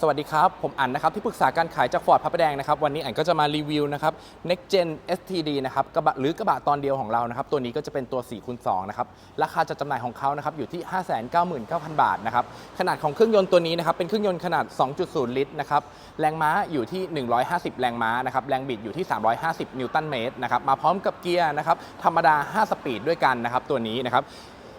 สวัสดีครับ ผมอันนะครับที่ปรึกษาการขายจากฟอร์ดพระประแดงนะครับวันนี้อันก็จะมารีวิวนะครับ Next Gen STD นะครับกระบะหรือกระบะตอนเดียวของเรานะครับตัวนี้ก็จะเป็นตัว4คูณ2นะครับราคาจัดจำหน่ายของเขานะครับอยู่ที่ 599,000 บาทนะครับขนาดของเครื่องยนต์ตัวนี้นะครับเป็นเครื่องยนต์ขนาด 2.0 ลิตรนะครับแรงม้าอยู่ที่ 150 แรงม้านะครับแรงบิดอยู่ที่ 350 นิวตันเมตรนะครับมาพร้อมกับเกียร์นะครับธรรมดา 5 สปีดด้วยกันนะครับตัวนี้นะครับ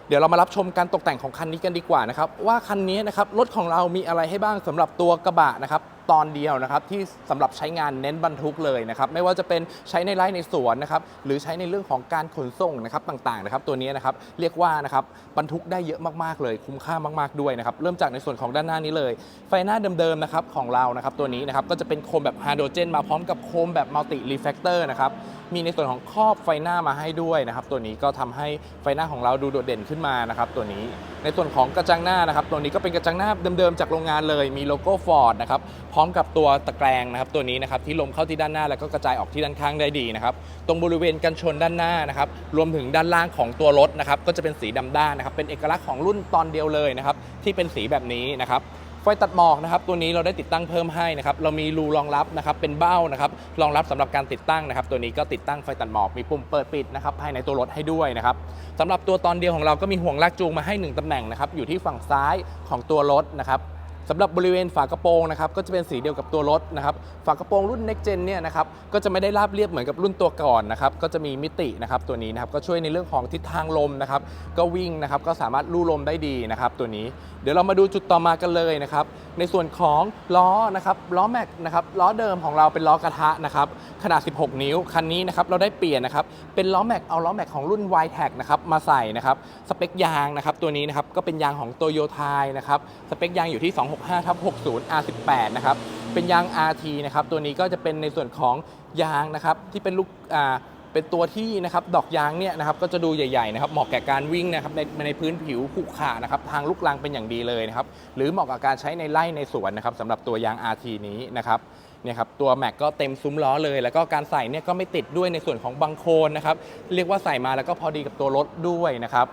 เดี๋ยวเรามารับชมการตกแต่งของคันนี้กันดีกว่านะครับว่าคันนี้นะครับรถของเรามีอะไรให้บ้างสำหรับตัวกระบะนะครับ ตอนเดียวนะครับที่สำหรับใช้งานเน้นบรรทุกเลยนะครับไม่ว่าจะเป็นใช้ในไร่ในสวนนะครับหรือใช้ในเรื่องของการขนส่งนะครับต่างๆนะครับตัวนี้นะครับเรียกว่านะครับบรรทุกได้เยอะมากๆเลย คุ้มค่ามากๆด้วยนะครับเริ่มจากในส่วนของด้านหน้านี้เลย ไฟหน้าเดิมๆนะครับของเรานะครับตัวนี้นะครับก็จะเป็นโคมแบบไฮโดรเจน มาพร้อมกับโคมแบบมัลติรีเฟกเตอร์นะครับมีในส่วนของครอบไฟหน้ามาให้ด้วยนะครับตัวนี้ก็ทำให้ไฟหน้าของเราดูโดดเด่นขึ้นมานะครับตัวนี้ ในส่วนของกระจังหน้านะครับตัวนี้ก็เป็นกระจังหน้าเดิมๆจากโรงงานเลยมีโลโก้ฟอร์ดนะครับพร้อมกับตัวตะแกรงนะครับตัวนี้นะครับที่ลมเข้าที่ด้านหน้าแล้วก็กระจายออกที่ด้านข้างได้ดีนะครับตรงบริเวณกันชนด้านหน้านะครับรวมถึงด้านล่างของตัวรถนะครับก็จะเป็นสีดำด้านนะครับเป็นเอกลักษณ์ของรุ่นตอนเดียวเลยนะครับที่เป็นสีแบบนี้นะครับไฟตัดหมอกนะครับตัวนี้เราได้ติดตั้งเพิ่มให้นะครับเรามีรูรองรับนะครับเป็นเบ้านะครับรองรับสำหรับการติดตั้งนะครับ ตัวนี้ก็ติดตั้งไฟตัดหมอกมีปุ่มเปิดปิดนะครับภายในตัวรถให้ด้วยนะครับสำหรับตัวตอนเดียวของเราก็มีห่วงลากจูงมาให้ 1ตำแหน่งนะครับอยู่ที่ฝั่งซ้ายของตัวรถนะครับ สำหรับบริเวณฝากระโปรงนะครับก็จะเป็นสีเดียวกับตัวรถนะครับฝากระโปรงรุ่น Next Gen เนี่ยนะครับก็จะไม่ได้ราบเรียบเหมือนกับรุ่นตัวก่อนนะครับก็จะมีมิตินะครับตัวนี้นะครับก็ช่วยในเรื่องของทิศทางลมนะครับก็วิ่งนะครับก็สามารถลู่ลมได้ดีนะครับตัวนี้ เดี๋ยวเรามาดูจุดต่อมากันเลยนะครับในส่วนของล้อนะครับล้อแม็กนะครับล้อเดิมของเราเป็นล้อกระทะนะครับขนาด 16 นิ้วคันนี้นะครับเราได้เปลี่ยนนะครับเป็นล้อแม็กเอาล้อแม็กของรุ่น y t e c นะครับมาใส่นะครับสเปคยางนะครับตัวนี้นะครับก็เป็นยางของโตโยต้านะครับสเปคยางอยู่ที่265ทับ60 R18 นะครับ เป็นยาง RT นะครับ ตัวนี้ก็จะเป็นในส่วนของยางนะครับ ที่เป็นลูกอ่าเป็นตัวที่นะครับดอกยางเนี่ยนะครับก็จะดูใหญ่ๆนะครับเหมาะแก่การวิ่งนะครับในในพื้นผิวขรุขระนะครับทางลูกลังเป็นอย่างดีเลยนะครับหรือเหมาะกับการใช้ในไร่ในสวนนะครับสำหรับตัวยาง RT นี้นะครับเนี่ยครับตัวแม็กก็เต็มซุ้มล้อเลย แล้วก็การใส่เนี่ยก็ไม่ติดด้วยในส่วนของบังโคลนนะครับเรียกว่าใส่มาแล้วก็พอดีกับตัวรถด้วยนะครับ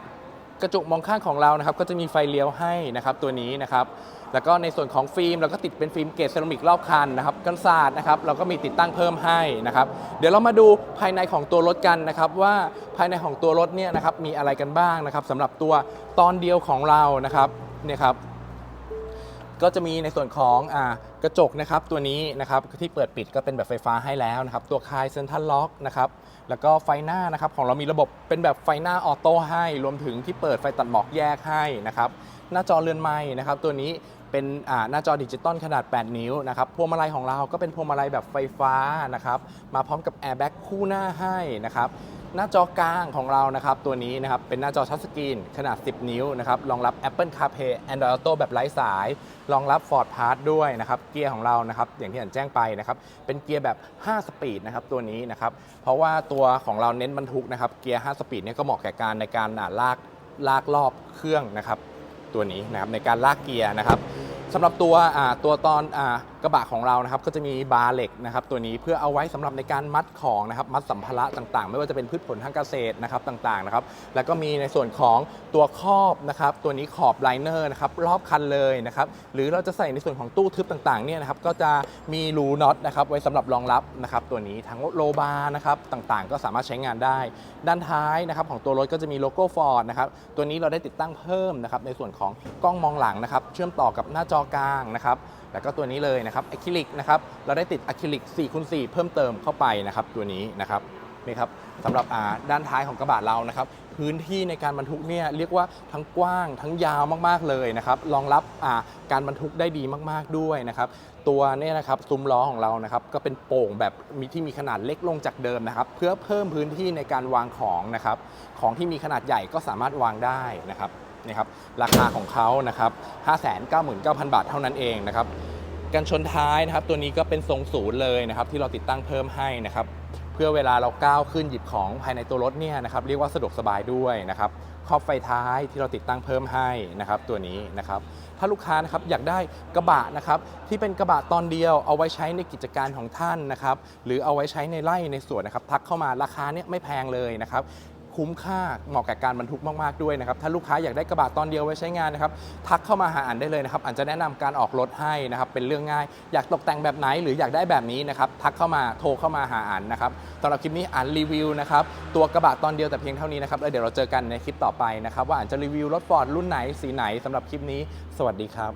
กระจกมองข้างของเรานะครับก็จะมีไฟเลี้ยวให้นะครับตัวนี้นะครับแล้วก็ในส่วนของฟิล์มเราก็ติดเป็นฟิล์มเกรดเซรามิกรอบคันนะครับกันศาสตร์นะครับเราก็มีติดตั้งเพิ่มให้นะครับเดี๋ยวเรามาดูภายในของตัวรถกันนะครับว่าภายในของตัวรถเนี่ยนะครับมีอะไรกันบ้างนะครับสำหรับตัวตอนเดียวของเรานะครับเนี่ยครับ ก็จะมีในส่วนของอกระจกนะครับตัวนี้นะครับที่เปิดปิดก็เป็นแบบไฟฟ้าให้แล้วนะครับตัวคายเซนทัลล็อกนะครับแล้วก็ไฟหน้านะครับของเรามีระบบเป็นแบบไฟหน้าออโต้ให้รวมถึงที่เปิดไฟตัดหมอกแยกให้นะครับหน้าจอเรือนไม้นะครับตัวนี้เป็นหน้าจอดิจิตอลขนาด 8 นิ้วนะครับพวงมาลัยของเราก็เป็นพวงมาลัยแบบไฟฟ้านะครับมาพร้อมกับแอร์แบ็กคู่หน้าให้นะครับ หน้าจอกลางของเรานะครับตัวนี้นะครับเป็นหน้าจอทัชสกรีนขนาด 10 นิ้วนะครับรองรับ Apple CarPlay Android Auto แบบไร้สาย รองรับ Ford Pass ด้วยนะครับเกียร์ของเรานะครับอย่างที่อ่านแจ้งไปนะครับเป็นเกียร์แบบ 5 สปีดนะครับตัวนี้นะครับเพราะว่าตัวของเราเน้นบรรทุกนะครับเกียร์ 5 สปีดเนี่ยก็เหมาะแก่การในการลากลากรอบเครื่องนะครับตัวนี้นะครับในการลากเกียร์นะครับ สำหรับตัวตัวตอนอกระบะของเรานะครับก็จะมีบาร์เหล็กนะครับตัวนี้เพื่อเอาไว้สำหรับในการมัดของนะครับมัดสัมภาระต่างๆ ไม่ว่าจะเป็นพืชผลทางเกษตรนะครับต่างๆนะครับแล้วก็มีในส่วนของตัวครอบนะครับตัวนี้ขอบไลเนอร์นะครับรอบคันเลยนะครับหรือเราจะใส่ในส่วนของตู้ทึบต่างๆเนี่ยนะครับก็จะมีรูน็อตนะครับไว้สำหรับรองรับนะครับตัวนี้ทั้งโลบาร์นะครับต่างๆ ก็สามารถใช้งานได้ ด้านท้ายนะครับของตัวรถก็จะมีโลโก้ฟอร์ดนะครับตัวนี้เราได้ติดตั้งเพิ่มนะครับในส่วนของกล้องมองหลังนะครับเชื่อมต่อกับหน้าจอกลางนะครับแล้วก็ตัวนี้เลยนะครับอะคริลิกนะครับเราได้ติดอะคริลิก4คูณ4เพิ่มเติมเข้าไปนะครับตัวนี้นะครับนี่ครับสำหรับด้านท้ายของกระบะเรานะครับพื้นที่ในการบรรทุกเนี่ยเรียกว่าทั้งกว้างทั้งยาวมากๆเลยนะครับรองรับการบรรทุกได้ดีมากๆด้วยนะครับตัวเนี่ยนะครับซุ้มล้อของเรานะครับก็เป็นโป่งแบบมีที่มีขนาดเล็กลงจากเดิมนะครับ เพื่อเพิ่มพื้นที่ในการวางของนะครับของที่มีขนาดใหญ่ก็สามารถวางได้นะครับ นี่ครับราคาของเขานะครับ 599,000 บาทเท่านั้นเองนะครับกันชนท้ายนะครับ ตัวนี้ก็เป็นทรงศูนย์เลยนะครับ ที่เราติดตั้งเพิ่มให้นะครับ เพื่อเวลาเราก้าวขึ้นหยิบของภายในตัวรถเนี่ยนะครับเรียกว่าสะดวกสบายด้วยนะครับครอบไฟท้ายที่เราติดตั้งเพิ่มให้นะครับ ตัวนี้นะครับ ถ้าลูกค้านะครับอยากได้กระบะนะครับ ที่เป็นกระบะตอนเดียวเอาไว้ใช้ในกิจการของท่านนะครับ หรือเอาไว้ใช้ในไร่ในสวนนะครับ ทักเข้ามาราคาเนี่ยไม่แพงเลยนะครับ คุ้มค่าเหมาะกับการบรรทุกมากๆด้วยนะครับถ้าลูกค้าอยากได้กระบะตอนเดียวไว้ใช้งานนะครับทักเข้ามาหาอันได้เลยนะครับอันจะแนะนำการออกรถให้นะครับเป็นเรื่องง่าย อยากตกแต่งแบบไหนหรืออยากได้แบบนี้นะครับทักเข้ามาโทรเข้ามาหาอันนะครับสำหรับคลิปนี้อันรีวิวนะครับตัวกระบะตอนเดียวแต่เพียงเท่านี้นะครับแล้วเดี๋ยวเราเจอกันในคลิปต่อไปนะครับว่าอันจะรีวิวรถฟอร์ดรุ่นไหนสีไหนสำหรับคลิปนี้ สวัสดีครับ